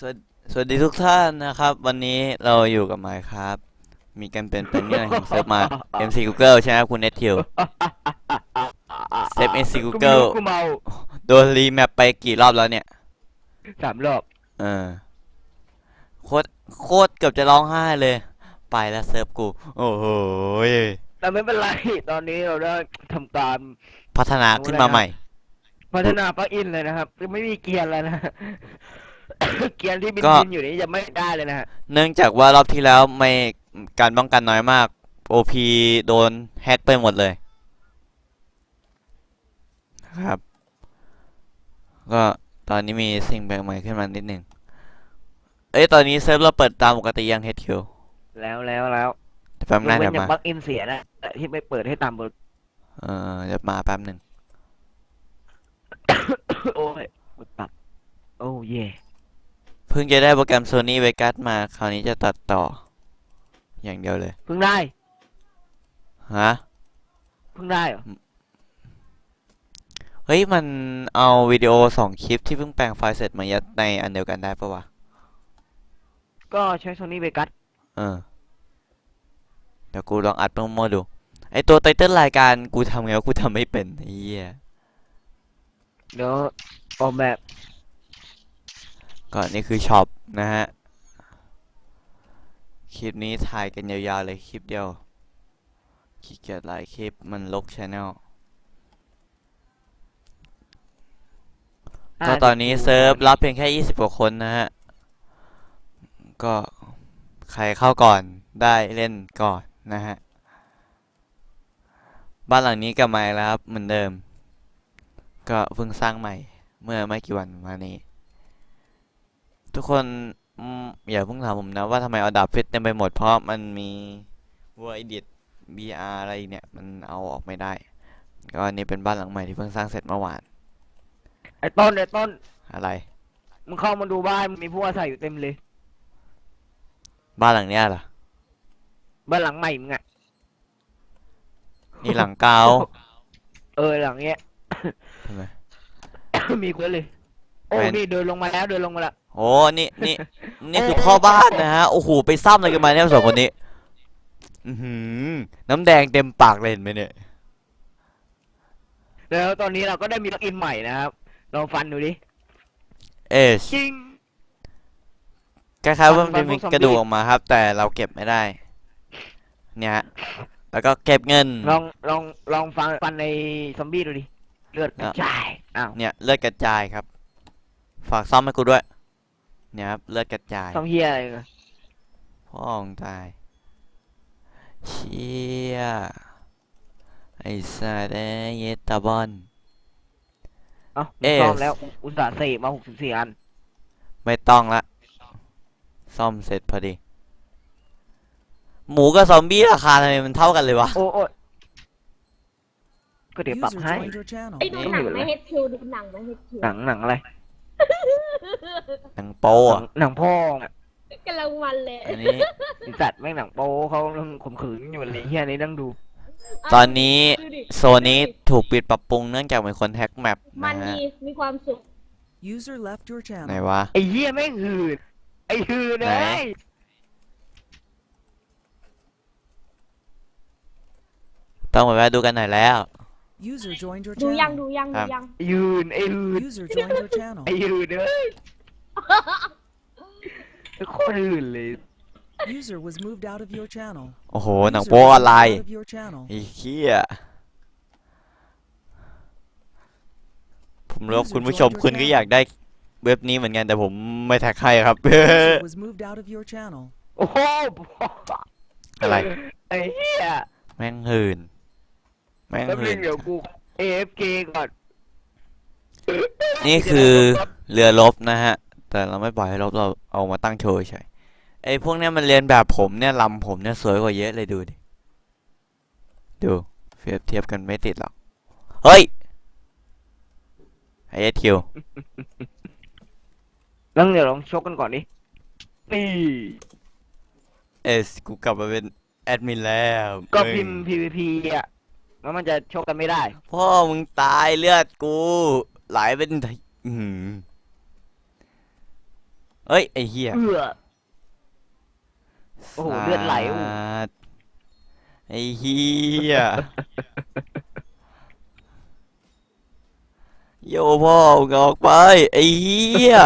สวัสสวัสดีทุกท่านนะครับ วันนี้เราอยู่กับไมค์ครับ มีการเปลี่ยนแปลงนี่อะไรของเซิร์ฟมา MC Google ใช่ไหมครับคุณเนททิวเซฟ MC กู Google กูเมาโดนรีแมปไปกี่รอบแล้วเนี่ย สามรอบเออโคตรโคตรเกือบจะร้องไห้เลย ไปแล้วเซิร์ฟกู โอ้โหยแต่ไม่เป็นไร ตอนนี้เราได้ทำการพัฒนาขึ้นมาใหม่ พัฒนาปลั๊กอินเลยนะครับคือไม่มีเกียร์แล้วนะ เกียร์ที่บินก็ บินอยู่นี้จะไม่ได้เลยนะฮะเนื่องจากว่ารอบที่แล้วไม่การป้องกันน้อยมาก OP โดนแฮกไปหมดเลยนะครับก็ตอนนี้มีสิ่งแปลกใหม่ขึ้นมานิดหนึ่งเอ้ยตอนนี้เซิร์ฟเราเปิดตามปกติยัง HQ แล้วแล้วแล้วเดี๋ยวแป๊บหน้ายกเดี๋เว้ยนวอย่างมาปลั๊กอินเสียนะแต่ที่ไม่เปิดให้ตามเบอร์เออเดี๋ยวมาแป๊บหนึ่ง โอ้ยกดตัดโอ้เย่ เพิ่งจะได้โปรแกรม Sony Vegas มา คราวนี้จะตัดต่อ อย่างเดียวเลย เพิ่งได้ ฮะ เพิ่งได้เหรอ เฮ้ย มันเอาวิดีโอสองคลิปที่เพิ่งแปลงไฟล์เสร็จมายัดในอันเดียวกันได้ปะวะ ก็ใช้โซนี่เวกัสเออ เดี๋ยวกูลองอัดโปรโมทดู ไอตัวไตเติ้ลรายการกูทำไงวะกูทำไม่เป็นไอ้เหี้ย เดี๋ยวออกแบบ ก่อนนี่คือช็อปนะฮะ คลิปนี้ถ่ายกันยาวๆเลยคลิปเดียวขี้เกียจหลายคลิปมันลกชแนลก็ตอนนี้เซิร์ฟรับเพียงแค่20กว่าคนนะฮะ ก็ใครเข้าก่อนได้เล่นก่อนนะฮะ บ้านหลังนี้กลับมาอีกแล้วครับเหมือนเดิม ก็เพิ่งสร้างใหม่เมื่อไม่กี่วันมานี้ ทุกคนอืมอย่าเพิ่งถามผมนะว่าทำไมเอาดาบเพชรเต็มไปหมดเพราะมันมีวัว edit BR อะไรเนี่ย มันเอาออกไม่ได้ ก็อันนี้เป็นบ้านหลังใหม่ที่เพิ่งสร้างเสร็จเมื่อวาน ไอ้ต้นไอ้ต้นอะไร มึงเข้ามาดูบ้านมีผู้อาศัยอยู่เต็มเลย บ้านหลังเนี้ยเหรอ บ้านหลังใหม่มึงอะนี่หลังเก่าเออหลังเนี้ย ทำไม มีคนเลย โอ้แม่นนี่เดินลงมาแล้วเดินลงมาแล้ว โอ้นี่นี่นี่คือพ่อบ้านนะฮะ โอ้โห ไปซ้ำอะไรกันมาเนี่ยสองคนนี้ อือหือน้ำแดงเต็มปากเลยเห็นไหมเนี่ย แล้วตอนนี้เราก็ได้มีล็อกอินใหม่นะครับลองฟันดูดิเอชจริง คล้ายๆว่ามันฟัจะนพวกมีซอมบี้กระดูกออกมาครับ แต่เราเก็บไม่ได้ เนี่ยฮะแล้วก็เก็บเงิน ลองลองลองฟันฟันในซอมบี้ดูดิ เลือดกระจายอ้าวเนี่ยเลือดกระจายครับ ฝากซ่อมให้กูด้วย เนี่ยครับเลือดกระจายซอมเฮียอะไรกันพ่อของตายเชี่ยไอ้สัตว์เอ้ยเยตาบอน เอ้าเอ๊ะ ซ่อมแล้วอุอุตส่าห์เสกมาหกสิบสี่อันไม่ต้องละ ซ่อมเสร็จพอดี หมูกับซอมบี้ราคาทำไมมันเท่ากันเลยวะ โอ้โอ้ก็เดี๋ยวปรับ User ให้ joined your channel. ไอ้ดูหนังนี่ไหม่เฮดคิวดูหนังไหม่เฮดคิวหนังหนังอะไร หนังโป้หนัอะงหนังพ่ออะกำลังมันเลยอันนี้ ไอ้สัตว์แม่งหนังโป๊เขาเรื่องข่มขืนอยู่เลยเฮียนี่นั่งดูตอนนี้ ดูดิโซนนี้ถูกปิดปรับปรุงเนื่องจากมีคนแฮ็กแมปมันะนฮะมีมีความสุข User left your ไหน channel. วะ ไอ้เฮียแม่งหืนไอ้หืนไหน เลยต้องไปแวะดูกันหน่อยแล้ว User joined your ดูยัง channel. ดูยัง ครัดูบ ยัง ไอ้หืนไอ้หืน User joined your channel. ไอ้หืนเลยโคตรหืนเลย User was moved out of your channel. โอ้โห หนัง User โป้ was อะไร moved out of your channel. ไอ้เหี้ยผมรู้ว่าคุณผู้ชมคุณก็อยากได้เว็บนี้เหมือนกันแต่ผมไม่แท็กให้ครับ User was moved out of your channel. โอ้โหอะไร ไอ้เฮียแม่งหืน แม่งแป๊บหืนึนงเดี๋ยวกู AFK ก่อนนี่คือเรือรบนะฮะ แต่เราไม่ปล่อยให้รบเราเอามาตั้งโชว์เฉยไอ้พวกเนี้ยมันเรียนแบบผมเนี่ยลำผมเนี่ยสวยกว่าเยอะเลยดูดิ ดูเทียบเทียบกันไม่ติดหรอก เฮ้ยไอ้เอสคิวแล้วเดี๋ยวลองชกกันก่อนดินี่ เอสกูกลับมาเป็นแอดมินแล้ว ก็มึงพิมพ์ PVP อะ แล้วมันจะชกกันไม่ได้ พ่อมึงตายเลือดกู ไหลเป็นอื้อหือเอ้ย ไอ้เหี้ย เอือ โอ้โหเลือดไหลอู้สัตว์ไอ้เหี้ย โยพ่อมึงออกไป ไอ้เหี้ย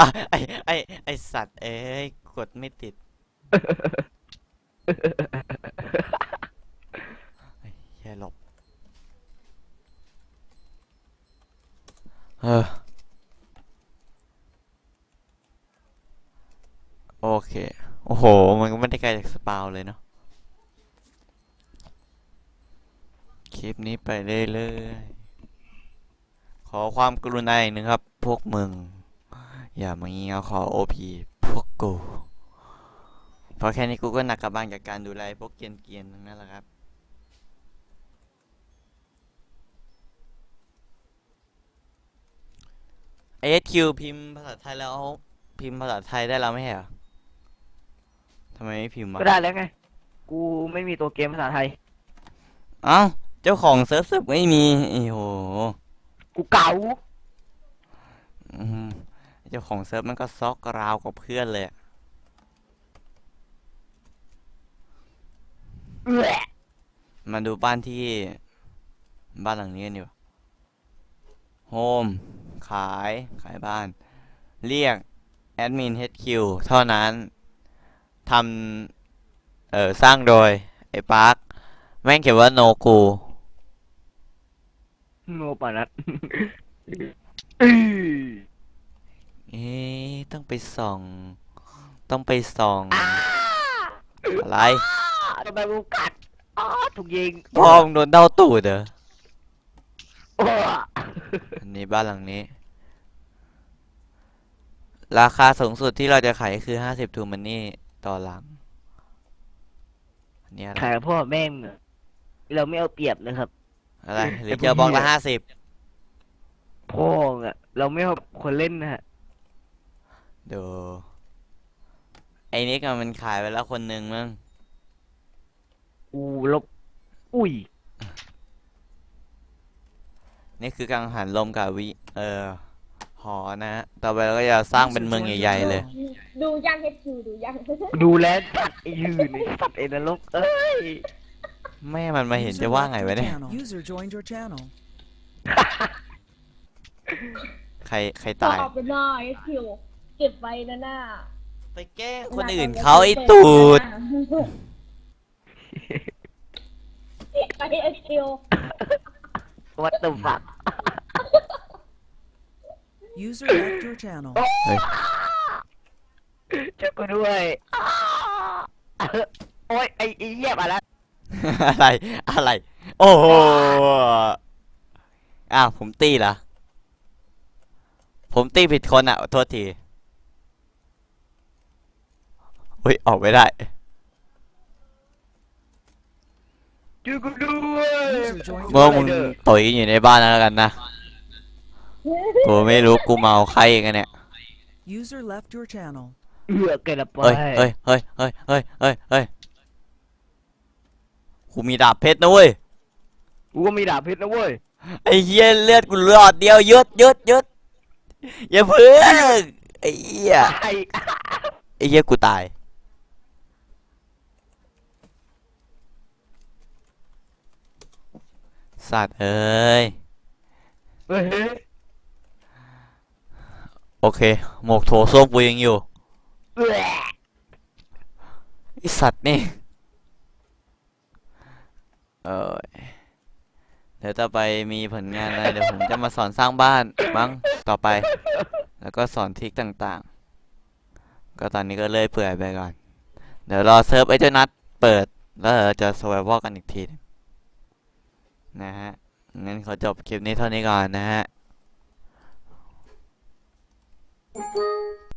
อะไอ้ไอ้ไอ้สัตว์เอ้ยกดไม่ติดไอ้เหี้ยหลบเออโอเค โอ้โห มันก็ไม่ได้ไกลจากสปาวเลยเนาะ คลิปนี้ไปเรื่อยๆ ขอความกรุณาอีกหนึ่งครับ พวกมึง อย่ามาเงี้ยวขอโอพีพวกกู เพราะแค่นี้กูก็หนักกับบางจากการดูแลพวกเกรียนๆทั้งนั้นแหละครับเอสคิวพิมพ์ภาษาไทยแล้ว พิมพ์ภาษาไทยได้แล้วไม่ใช่เหรอ ทำไมไม่พิมพ์วะก็ได้แล้วไง กูไม่มีตัวเกมภาษาไทย เอ้า เจ้าของเซิร์ฟเซิร์ฟไม่มีโอ้โหกูเก่าอืมเจ้าของเซิร์ฟมันก็ซอกราวกับเพื่อนเลยอะเอื้อมาดูบ้านที่ บ้านหลังนี้กันดีกว่าโฮม ขาย ขายบ้าน เรียก แอดมิน HQ เท่านั้น ทำเอ่อสร้างโดย ไอ้ปาร์คแม่งเขียนว่าโนกูโง่ป่านัดอื้อเอ๊ะต้องไปส่อง ต้องไปส่อง อะไรทำไมกูกัดอ้อถูกยิงพ่อมึงโดนเด้าตูดเหรอโอ้อันนี้บ้านหลังนี้ ราคาสูงสุดที่เราจะขายคือห้าสิบทูมันนี่ ต่อหลังอันนี้อะไรขายกับพ่อแม่งเหรอเราไม่เอาเปรียบนะครับ อะไรหรือเจอบอกละห้าสิบพ่ออะ เราไม่เอาคนเล่นนะฮะดูไอ้นิกอะมันขายไปแล้วคนหนึ่งมั้งอูลบอุ้ย นี่คือกังหันลมกับวิ เออ หอนะฮะต่อไปเราก็จะสร้างเป็นเมืองใหญ่ๆเลย ดูยังเฮดคิวดูยังดูแลสัตว์ไอ้ยืนไอ้สัตว์ไอ้นรกเอ้ยแม่มันมาเห็น User จะว่า left ไง your วะเนี่ย channel. User joined your channel. ใครใครต่อตายไปหน่อยเฮดคิวเก็บไว้นะน่าไปแกล้งคนอื่นเขาไอ้ตูด ไปเฮดคิว วัดตุฟัก User left your channel. เฮ้ย ช่วยกูด้วยโอ้ยไอ้ไอ้เหี้ยมาแล้วอะไร อะไร โอ้โห อ้าว ผมตีเหรอ ผมตีผิดคนอะ โทษทีอุ้ย ออกไม่ได้ ช่วยกูด้วย User joined เมื่อ your มึง channel. ต่อยอยู่ในบ้านแล้วกันนะ กูไม่รู้กูเมาใครกันเนี่ย User left your channel. เอือกเกินไปเฮ้ยเฮ้ยเฮ้ยเฮ้ยเฮ้ยเฮ้ยเฮ้ยกูมีดาบเพชรนะเว้ย กูก็มีดาบเพชรนะเว้ยไอ้เหี้ยเลือดกูรอดเดียวหยุดหยุดหยุดอย่าเพิ่งไอ้เหี้ยไอ้ไอ้เหี้ยกูตาย สัตว์เอ้ย เฮ้ย โอเค หมวกโถส้วมกูยังอยู่ไอสัตว์นี่เออเดี๋ยวต่อไปมีผลงานอะไร เดี๋ยวผมจะมาสอนสร้างบ้านบ้างต่อไป แล้วก็สอนทริคต่างๆ ก็ตอนนี้ก็เลยเปื่อยไปก่อน เดี๋ยวรอเซิร์ฟไอ้เจ้านัดเปิด แล้วเราจะสวายวอกันอีกที นะฮะงั้นขอจบคลิปนี้เท่านี้ก่อนนะฮะ Thank you.